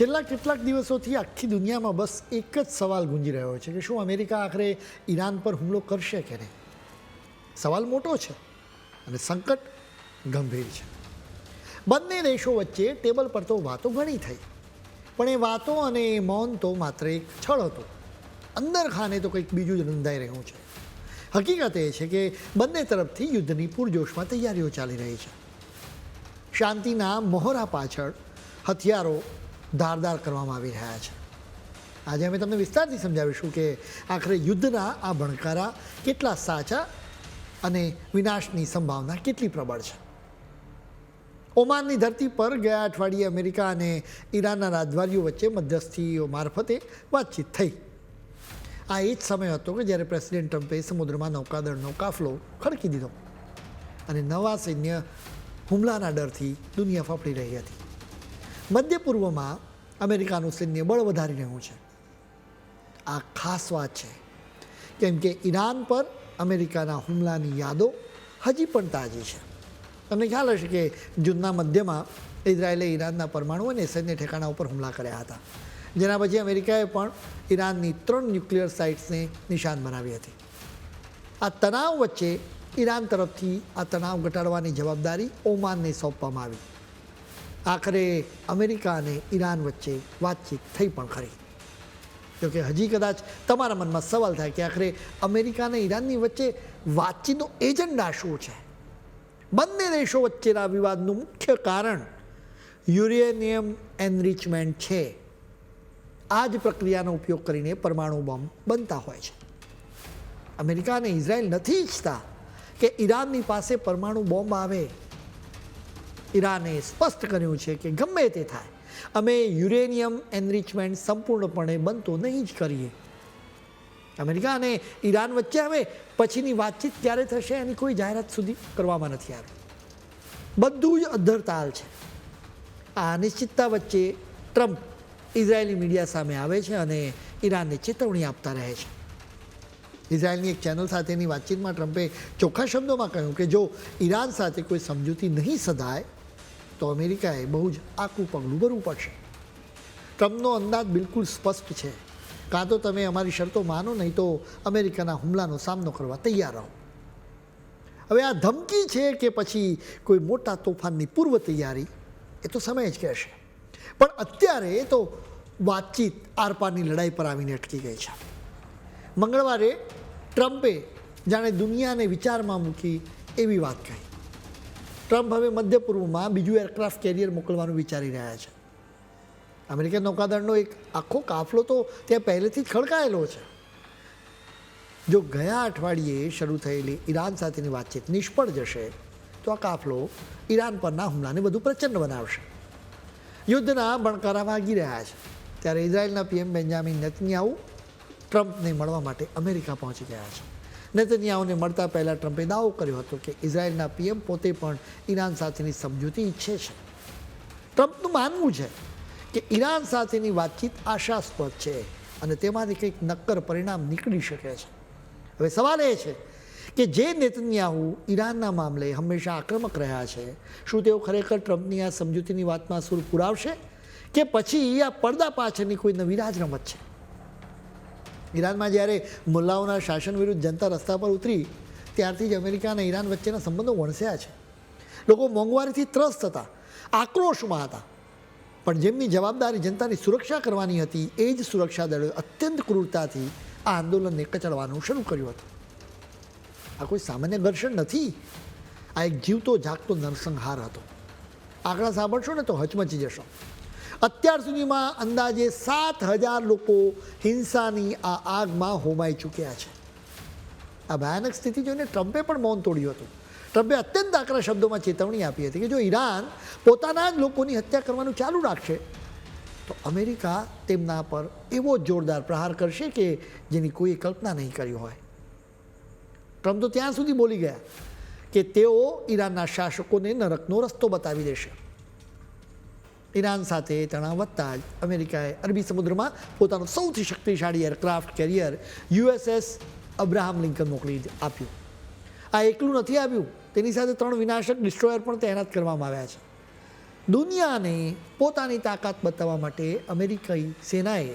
છેલ્લા કેટલાક દિવસોથી આખી દુનિયામાં બસ એક જ સવાલ ગુંજી રહ્યો છે કે શું અમેરિકા આખરે ઈરાન પર હુમલો કરશે કે નહીં? સવાલ મોટો છે અને સંકટ ગંભીર છે. બંને દેશો વચ્ચે ટેબલ પર તો વાતો ઘણી થઈ. પણ એ વાતો અને એ મૌન તો માત્ર એક છળ હતો. અંદર ખાને તો કંઈક બીજું જ નોંધાઈ રહ્યું છે. હકીકત એ છે કે બંને તરફથી યુદ્ધની પૂરજોશમાં તૈયારીઓ ચાલી રહી છે. શાંતિના મોહરા પાછળ હથિયારો ધારદાર કરવામાં આવી રહ્યા છે. આજે અમે તમને વિસ્તારથી સમજાવીશું કે આખરે યુદ્ધના આ ભણકારા કેટલા સાચા અને વિનાશની સંભાવના કેટલી પ્રબળ છે. ઓમાનની ધરતી પર ગયા અઠવાડિયે અમેરિકા અને ઈરાનના રાજદ્વારીઓ વચ્ચે મધ્યસ્થીઓ મારફતે વાતચીત થઈ. આ એ જ સમય હતો કે જ્યારે પ્રેસિડેન્ટ ટ્રમ્પે સમુદ્રમાં નૌકાદળનો કાફલો ખડકી દીધો અને નવા સૈન્ય હુમલાના ડરથી દુનિયા ફફડી રહી હતી. મધ્ય પૂર્વમાં અમેરિકાનું સૈન્ય બળ વધારી રહ્યું છે. આ ખાસ વાત છે કેમ કે ઈરાન પર અમેરિકાના હુમલાની યાદો હજી પણ તાજી છે. તમને ખ્યાલ હશે કે જૂનના મધ્યમાં ઇઝરાયેલે ઈરાનના પરમાણુ અને સૈન્ય ઠેકાણા ઉપર હુમલા કર્યા હતા. જેના પછી અમેરિકાએ પણ ઈરાનની ત્રણ ન્યુક્લિયર સાઇટ્સને નિશાન બનાવી હતી. આ તણાવ વચ્ચે ઈરાન તરફથી આ તણાવ ઘટાડવાની જવાબદારી ઓમાનને સોંપવામાં આવી. આખરે અમેરિકા અને ઈરાન વચ્ચે વાતચીત થઈ પણ ખરી. જોકે હજી કદાચ તમારા મનમાં સવાલ થાય કે આખરે અમેરિકા અને ઈરાનની વચ્ચે વાતચીતનો એજન્ડા શું છે? બંને દેશો વચ્ચેના વિવાદનું મુખ્ય કારણ યુરેનિયમ એનરિચમેન્ટ છે. આ જ પ્રક્રિયાનો ઉપયોગ કરીને પરમાણુ બોમ્બ બનતા હોય છે. અમેરિકા અને ઇઝરાયલ નથી ઈચ્છતા કે ઈરાનની પાસે પરમાણુ બોમ્બ આવે. ઈરાને સ્પષ્ટ કર્યું છે કે ગમે તે થાય, અમે યુરેનિયમ એનરિચમેન્ટ સંપૂર્ણપણે બનતો નહીં જ કરીએ. અમેરિકા અને ઈરાન વચ્ચે હવે પછીની વાતચીત ક્યારે થશે એની કોઈ જાહેરાત સુધી કરવામાં નથી આવી. બધું જ અધ્ધરતાલ છે. આ અનિશ્ચિતતા વચ્ચે ટ્રમ્પ ઇઝરાયેલી મીડિયા સામે આવે છે અને ઈરાનને ચેતવણી આપતા રહે છે. ઇઝરાયલની એક ચેનલ સાથેની વાતચીતમાં ટ્રમ્પે ચોખ્ખા શબ્દોમાં કહ્યું કે જો ઈરાન સાથે કોઈ સમજૂતી નહીં સધાય તો અમેરિકાએ બહુ જ આખું પગલું ભરવું પડશે. ટ્રમ્પનો અંદાજ બિલકુલ સ્પષ્ટ છે. કાં તો તમે અમારી શરતો માનો, નહીં તો અમેરિકાના હુમલાનો સામનો કરવા તૈયાર રહો. હવે આ ધમકી છે કે પછી કોઈ મોટા તોફાનની પૂર્વ તૈયારી, એ તો સમય જ કહેશે. પણ અત્યારે એ તો વાતચીત આરપારની લડાઈ પર આવીને અટકી ગઈ છે. મંગળવારે ટ્રમ્પે જાણે દુનિયાને વિચારમાં મૂકી એવી વાત કહી. ટ્રમ્પ હવે મધ્ય પૂર્વમાં બીજું એરક્રાફ્ટ કેરિયર મોકલવાનું વિચારી રહ્યા છે. અમેરિકન નૌકાદળનો એક આખો કાફલો તો ત્યાં પહેલેથી જ ખડકાયેલો છે. જો ગયા અઠવાડિયે શરૂ થયેલી ઈરાન સાથેની વાતચીત નિષ્ફળ જશે, તો આ કાફલો ઈરાન પરના હુમલાને વધુ પ્રચંડ બનાવશે. યુદ્ધના બણકારા વાગી રહ્યા છે. ત્યારે ઇઝરાયેલના પીએમ બેન્જામિન નેતન્યાહુ ટ્રમ્પને મળવા માટે અમેરિકા પહોંચી ગયા છે. નેતન્યાહુને મળતા પહેલાં ટ્રમ્પે દાવો કર્યો હતો કે ઇઝરાયેલના પીએમ પોતે પણ ઈરાન સાથેની સમજૂતી ઈચ્છે છે. ટ્રમ્પનું માનવું છે કે ઈરાન સાથેની વાતચીત આશાસ્પદ છે અને તેમાંથી કંઈક નક્કર પરિણામ નીકળી શકે છે. હવે સવાલ એ છે કે જે નેતન્યાહુ ઈરાનના મામલે હંમેશા આક્રમક રહ્યા છે, શું તેઓ ખરેખર ટ્રમ્પની આ સમજૂતીની વાતમાં સુર પુરાવશે કે પછી આ પડદા પાછળની કોઈ નવી રાજરમત છે? ઈરાનમાં જ્યારે મુલ્લાઓના શાસન વિરુદ્ધ જનતા રસ્તા પર ઉતરી, ત્યારથી જ અમેરિકા અને ઈરાન વચ્ચેના સંબંધો વણસ્યા છે. લોકો મોંઘવારીથી ત્રસ્ત હતા, આક્રોશમાં હતા. પણ જેમની જવાબદારી જનતાની સુરક્ષા કરવાની હતી, એ જ સુરક્ષા દળોએ અત્યંત ક્રૂરતાથી આ આંદોલનને કચડવાનું શરૂ કર્યું હતું. આ કોઈ સામાન્ય ઘર્ષણ નથી? આ એક જીવતો, જાગતો નરસંહાર હતો. આંકડા સાંભળશો ને તો હચમચી જશો. અત્યાર સુધીમાં અંદાજે સાત હજાર લોકો હિંસાની આ આગમાં હોમાઈ ચૂક્યા છે. આ ભયાનક સ્થિતિ જોઈને ટ્રમ્પે પણ મૌન તોડ્યું હતું. ટ્રમ્પે અત્યંત આકરા શબ્દોમાં ચેતવણી આપી હતી કે જો ઈરાન પોતાના જ લોકોની હત્યા કરવાનું ચાલુ રાખશે, તો અમેરિકા તેમના પર એવો જોરદાર પ્રહાર કરશે કે જેની કોઈએ કલ્પના નહીં કરી હોય. ટ્રમ્પ તો ત્યાં સુધી બોલી ગયા કે તેઓ ઈરાનના શાસકોને નરકનો રસ્તો બતાવી દેશે. ઈરાન સાથે તણાવ વધતા જ અમેરિકાએ અરબી સમુદ્રમાં પોતાનું સૌથી શક્તિશાળી aircraft carrier USS Abraham Lincoln મોકલી આપ્યું. આ એકલું નથી આવ્યું, તેની સાથે ત્રણ વિનાશક ડિસ્ટ્રોયર પણ તૈનાત કરવામાં આવ્યા છે. દુનિયાને પોતાની તાકાત બતાવવા માટે અમેરિકી સેનાએ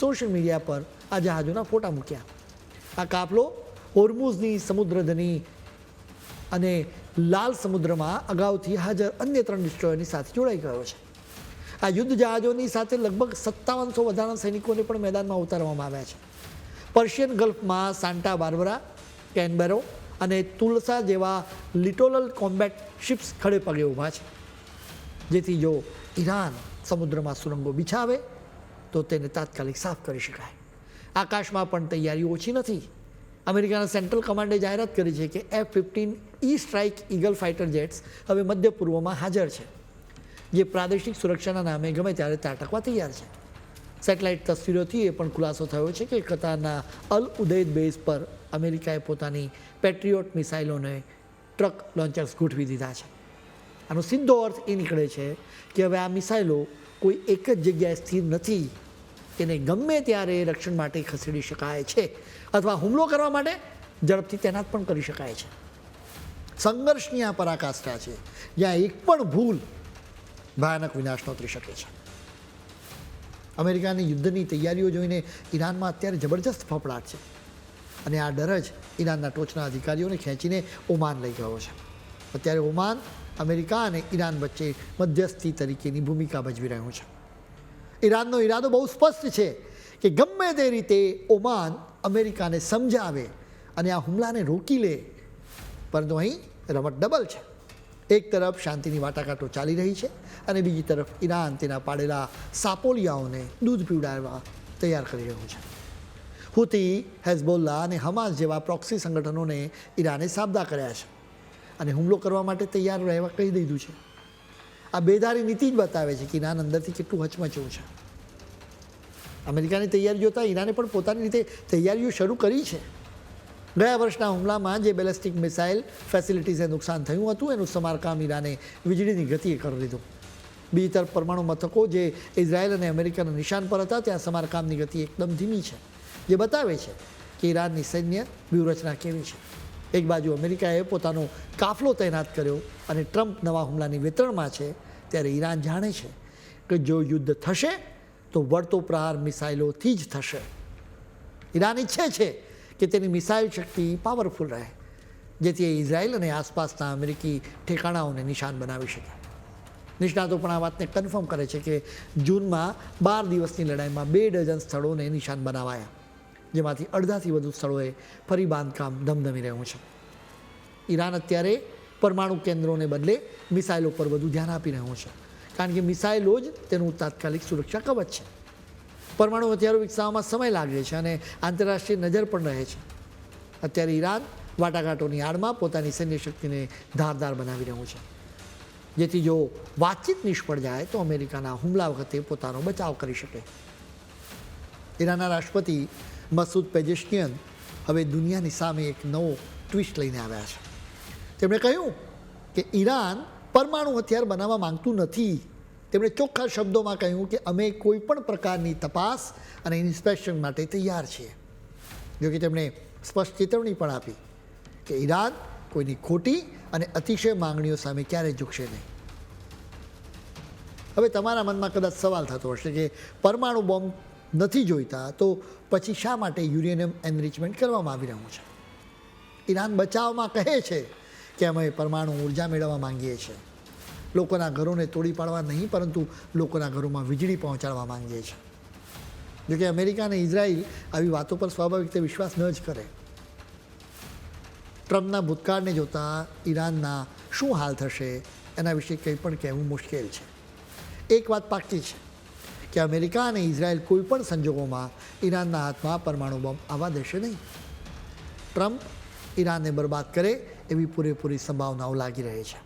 સોશિયલ મીડિયા પર આ જહાજોના ફોટા મૂક્યા. આ કાફલો હોર્મુઝની સમુદ્રધની અને લાલ સમુદ્રમાં અગાઉથી હાજર અન્ય ત્રણ ડિસ્ટ્રોયરની સાથે જોડાઈ ગયો છે. આ યુદ્ધ જહાજોની સાથે લગભગ સત્તાવનસો વધારાના સૈનિકોને પણ મેદાનમાં ઉતારવામાં આવ્યા છે. પર્શિયન ગલ્ફમાં સાન્ટા બાર્બરા, કેનબેરો અને તુલસા જેવા લિટોરલ કોમ્બેટ શિપ્સ ખડે પગે ઊભા છે. જેથી જો ઈરાન સમુદ્રમાં સુરંગો બિછાવે, તો તેને તાત્કાલિક સાફ કરી શકાય. આકાશમાં પણ તૈયારી ઓછી નથી. અમેરિકાના સેન્ટ્રલ કમાન્ડે જાહેરાત કરી છે કે F fifteen E strike eagle fighter jets હવે મધ્ય પૂર્વમાં હાજર છે. જે પ્રાદેશિક સુરક્ષાના નામે ગમે ત્યારે ત્રાટકવા તૈયાર છે. સેટેલાઇટ તસવીરોથી એ પણ ખુલાસો થયો છે કે કતારના અલ ઉદૈદ બેઝ પર અમેરિકાએ પોતાની પેટ્રિયોટ મિસાઇલોને ટ્રક લોન્ચર્સ ગોઠવી દીધા છે. આનો સીધો અર્થ એ નીકળે છે કે હવે આ મિસાઇલો કોઈ એક જ જગ્યાએ સ્થિર નથી. તેને ગમે ત્યારે રક્ષણ માટે ખસેડી શકાય છે અથવા હુમલો કરવા માટે ઝડપથી તૈનાત પણ કરી શકાય છે. સંઘર્ષની આ પરાકાષ્ઠા છે. જ્યાં એક પણ ભૂલ ભયાનક વિનાશ નોતરી શકે છે. અમેરિકાની યુદ્ધની તૈયારીઓ જોઈને ઈરાનમાં અત્યારે જબરજસ્ત ફફડાટ છે. અને આ ડર જ ઈરાનના ટોચના અધિકારીઓને ખેંચીને ઓમાન લઈ ગયો છે. અત્યારે ઓમાન, અમેરિકા અને ઈરાન વચ્ચે મધ્યસ્થી તરીકેની ભૂમિકા ભજવી રહ્યું છે. ઈરાનનો ઈરાદો બહુ સ્પષ્ટ છે કે ગમે તે રીતે ઓમાન અમેરિકાને સમજાવે અને આ હુમલાને રોકી લે, પરંતુ અહીં રમત ડબલ છે. એક તરફ શાંતિની વાટાઘાટો ચાલી રહી છે અને બીજી તરફ ઈરાન તેના પાડેલા સાપોલિયાઓને દૂધ પીવડાવવા તૈયાર કરી રહ્યું છે. હુતી, હેઝબોલ્લા અને હમાસ જેવા પ્રોક્સી સંગઠનોને ઈરાને સાબદા કર્યા છે અને હુમલો કરવા માટે તૈયાર રહેવા કહી દીધું છે. આ બેધારી નીતિ જ બતાવે છે કે ઈરાન અંદરથી કેટલું હચમચવું છે. અમેરિકાની તૈયારી જોતાં ઈરાને પણ પોતાની રીતે તૈયારીઓ શરૂ કરી છે. ગયા વર્ષના હુમલામાં જે બેલેસ્ટિક મિસાઇલ ફેસિલિટીઝને નુકસાન થયું હતું, એનું સમારકામ ઈરાને વીજળીની ગતિએ કરી લીધું. બીજી તરફ પરમાણુ મથકો જે ઇઝરાયલ અને અમેરિકાના નિશાન પર હતા, ત્યાં સમારકામની ગતિ એકદમ ધીમી છે. જે બતાવે છે કે ઈરાનની સૈન્ય વ્યૂહરચના કેવી છે. એક બાજુ અમેરિકાએ પોતાનો કાફલો તૈનાત કર્યો અને ટ્રમ્પ નવા હુમલાની વિતરણમાં છે, ત્યારે ઈરાન જાણે છે કે જો યુદ્ધ થશે, તો વળતો પ્રહાર મિસાઇલોથી જ થશે. ઈરાન ઈચ્છે છે કે તેની મિસાઇલ શક્તિ પાવરફુલ રહે, જેથી એ ઇઝરાયલ અને આસપાસના અમેરિકી ઠેકાણાઓને નિશાન બનાવી શકે. નિષ્ણાતો પણ આ વાતને કન્ફર્મ કરે છે કે જૂનમાં બાર દિવસની લડાઈમાં બે ડઝન સ્થળોને નિશાન બનાવાયા, જેમાંથી અડધાથી વધુ સ્થળોએ ફરી બાંધકામ ધમધમી રહ્યું છે. ઈરાન અત્યારે પરમાણુ કેન્દ્રોને બદલે મિસાઇલો પર વધુ ધ્યાન આપી રહ્યું છે, કારણ કે મિસાઇલો જ તેનું તાત્કાલિક સુરક્ષા કવચ છે. પરમાણુ હથિયારો વિકસાવવામાં સમય લાગે છે અને આંતરરાષ્ટ્રીય નજર પણ રહે છે. અત્યારે ઈરાન વાટાઘાટોની આડમાં પોતાની સૈન્ય શક્તિને ધારદાર બનાવી રહ્યું છે. જેથી જો વાતચીત નિષ્ફળ જાય તો અમેરિકાના હુમલા વખતે પોતાનો બચાવ કરી શકે. ઈરાનના રાષ્ટ્રપતિ મસૂદ પેજેશકિયન હવે દુનિયાની સામે એક નવો ટ્વિસ્ટ લઈને આવ્યા છે. તેમણે કહ્યું કે ઈરાન પરમાણુ હથિયાર બનાવવા માંગતું નથી. તેમણે ચોખ્ખા શબ્દોમાં કહ્યું કે અમે કોઈ પણ પ્રકારની તપાસ અને ઇન્સ્પેક્શન માટે તૈયાર છીએ. જોકે તેમણે સ્પષ્ટ ચેતવણી પણ આપી કે ઈરાન કોઈની ખોટી અને અતિશય માંગણીઓ સામે ક્યારેય ઝૂકશે નહીં. હવે તમારા મનમાં કદાચ સવાલ થતો હશે કે પરમાણુ બોમ્બ નથી જોઈતા તો પછી શા માટે યુરેનિયમ એનરિચમેન્ટ કરવામાં આવી રહ્યું છે? ઈરાન બચાવમાં કહે છે કે અમે પરમાણુ ઊર્જા મેળવવા માંગીએ છીએ. લોકોના ઘરોને તોડી પાડવા નહીં, પરંતુ લોકોના ઘરોમાં વીજળી પહોંચાડવા માંગીએ છીએ જોકે અમેરિકા અને ઇઝરાયલ આવી વાતો પર સ્વાભાવિક રીતે વિશ્વાસ ન જ કરે. ટ્રમ્પના ભૂતકાળને જોતાં ઈરાનના શું હાલ થશે એના વિશે કંઈ પણ કહેવું મુશ્કેલ છે. એક વાત પાકી છે કે અમેરિકા અને ઇઝરાયલ કોઈ પણ સંજોગોમાં ઈરાનના હાથમાં પરમાણુ બોમ્બ આવવા દેશે નહીં. ટ્રમ્પ ઈરાનને બરબાદ કરે એવી પૂરેપૂરી સંભાવનાઓ લાગી રહી છે.